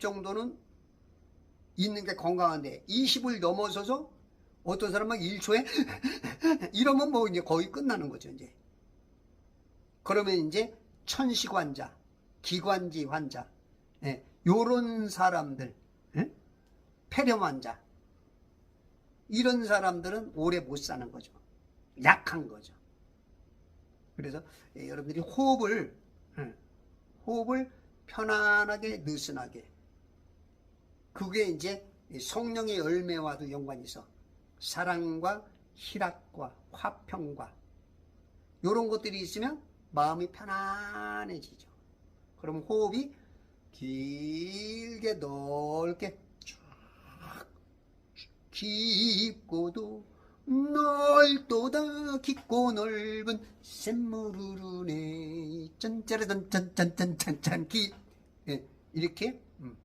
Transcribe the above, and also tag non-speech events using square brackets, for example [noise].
정도는 있는 게 건강한데 20을 넘어서서 어떤 사람은 1초에 [laughs] 이러면 뭐 이제 거의 끝나는 거죠 이제. 그러면 이제 천식 환자 기관지 환자 예, 요런 사람들 예? 폐렴 환자. 이런 사람들은 오래 못 사는 거죠. 약한 거죠. 그래서 예, 여러분들이 호흡을 예, 호흡을 편안하게 느슨하게 그게 이제 이 성령의 열매와도 연관이 있어. 사랑과 희락과 화평과 이런 것들이 있으면 마음이 편안해지죠. 그럼 호흡이 길게 넓게 쭉 깊고도 넓도다 깊고 넓은 샘물으르네 짠짜라짠 짠짠짠짠짠 기 예, 이렇게 음,